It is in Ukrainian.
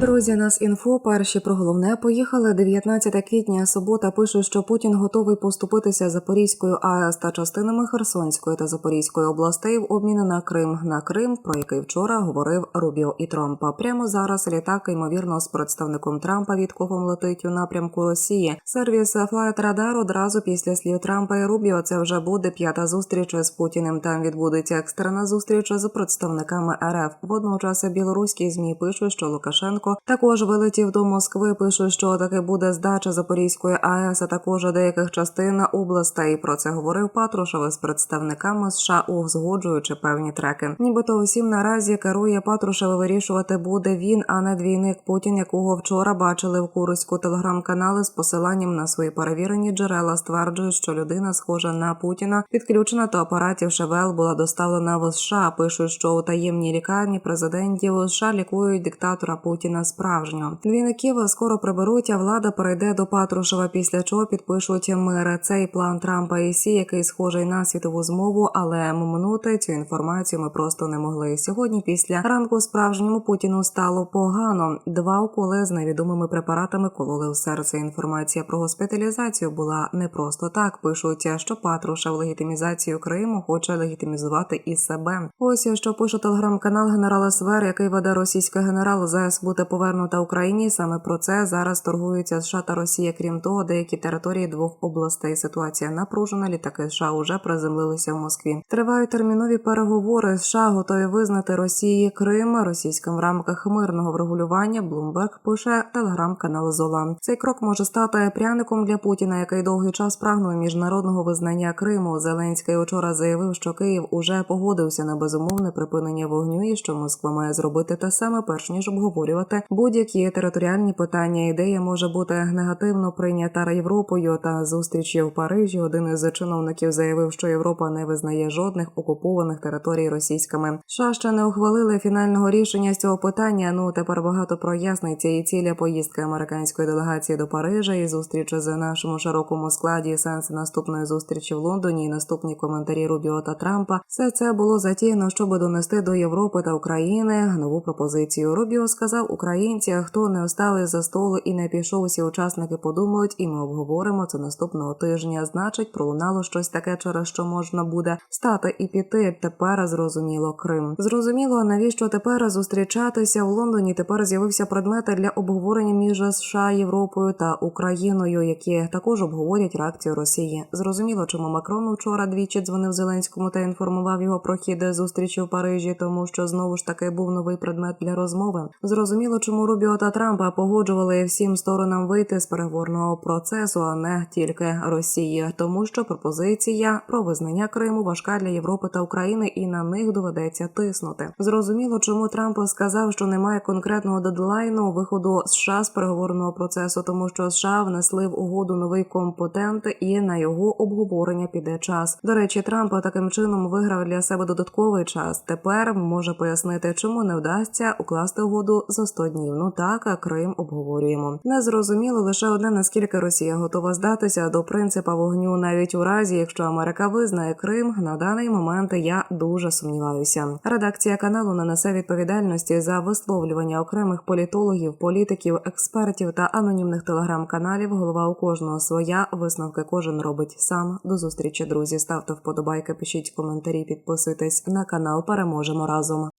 Друзі, нас інфо перші про головне поїхали. 19 квітня, субота. Пишуть, що Путін готовий поступитися Запорізькою АЕС та частинами Херсонської та Запорізької областей в обміну на Крим. На Крим, про який вчора говорив Рубіо і Трампа. Прямо зараз літак, ймовірно, з представником Трампа Вітковом летить у напрямку Росії. Сервіс Flight Radar одразу після слів Трампа і Рубіо. Це вже буде п'ята зустріч з Путіним. Там відбудеться екстрена зустріч з представниками РФ. Водночас білоруські змі пишуть, що Лукашенко також вилетів до Москви. Пишуть, що таки буде здача Запорізької АЕС, а також деяких частин областей. Про це говорив Патрушев з представниками США, узгоджуючи певні треки. Нібито усім наразі керує Патрушев. Вирішувати буде він, а не двійник Путін, якого вчора бачили в Курську телеграм-канали з посиланням на свої перевірені джерела. Стверджують, що людина схожа на Путіна, підключена до апаратів ШВЛ, була доставлена в США. Пишуть, що у таємній лікарні президентів США лікують диктатора Путіна справжнього. Двійників скоро приберуть, а влада перейде до Патрушева. Після чого підпишуть мир. Цей план Трампа і Сі, який схожий на світову змову, але момнути цю інформацію ми просто не могли. Сьогодні, після ранку, справжньому Путіну стало погано. Два уколи з невідомими препаратами кололи в серце. Інформація про госпіталізацію була не просто так. Пишуть, що Патрушев легітимізацію Криму хоче легітимізувати і себе. Ось що пише телеграм-канал генерала Свер, який веде російський генерал ЗС бути повернута Україні. Саме про це зараз торгуються США та Росія. Крім того, деякі території двох областей. Ситуація напружена. Літаки США уже приземлилися в Москві. Тривають термінові переговори. США готові визнати Росії Крим російським в рамках мирного врегулювання. Блумберг пише телеграм-канал Зола. Цей крок може стати пряником для Путіна, який довгий час прагнув міжнародного визнання Криму. Зеленський учора заявив, що Київ уже погодився на безумовне припинення вогню і що Москва має зробити те саме, перш ніж обговорювати будь-які територіальні питання. Ідея може бути негативно прийнята Європою. Та зустрічі в Парижі один із чиновників заявив, що Європа не визнає жодних окупованих територій російськими. США ще не ухвалили фінального рішення з цього питання. Ну тепер багато проясниться і ціля поїздки американської делегації до Парижа і зустріч з нашому широкому складі. Сенс наступної зустрічі в Лондоні і наступні коментарі Рубіо та Трампа. Все це було затіяно, щоб донести до Європи та України нову пропозицію. Рубіо сказав українці, хто не остали за столу і не пішов, усі учасники подумають, і ми обговоримо це наступного тижня. Значить, пролунало щось таке, через що можна буде стати і піти. Тепер зрозуміло Крим. Зрозуміло, навіщо тепер зустрічатися в Лондоні. Тепер з'явився предмети для обговорення між США, Європою та Україною, які також обговорять реакцію Росії. Зрозуміло, чому Макрон вчора двічі дзвонив Зеленському та інформував його про хід зустрічі в Парижі, тому що знову ж таки був новий предмет для розмови. Зрозуміло, чому Рубіо та Трампа погоджували всім сторонам вийти з переговорного процесу, а не тільки Росії, тому що пропозиція про визнання Криму важка для Європи та України, і на них доведеться тиснути. Зрозуміло, чому Трамп сказав, що немає конкретного дедлайну виходу США з переговорного процесу, тому що США внесли в угоду новий компетент, і на його обговорення піде час. До речі, Трамп таким чином виграв для себе додатковий час. Тепер може пояснити, чому не вдасться укласти угоду за 100 днів. Ну так, а Крим обговорюємо. Не зрозуміло лише одне наскільки Росія готова здатися до принципа вогню, навіть у разі, якщо Америка визнає Крим. На даний момент я дуже сумніваюся. Редакція каналу не несе відповідальності за висловлювання окремих політологів, політиків, експертів та анонімних телеграм-каналів. Голова у кожного своя висновки кожен робить сам. До зустрічі, друзі. Ставте вподобайки, пишіть коментарі, підписуйтесь на канал. Переможемо разом.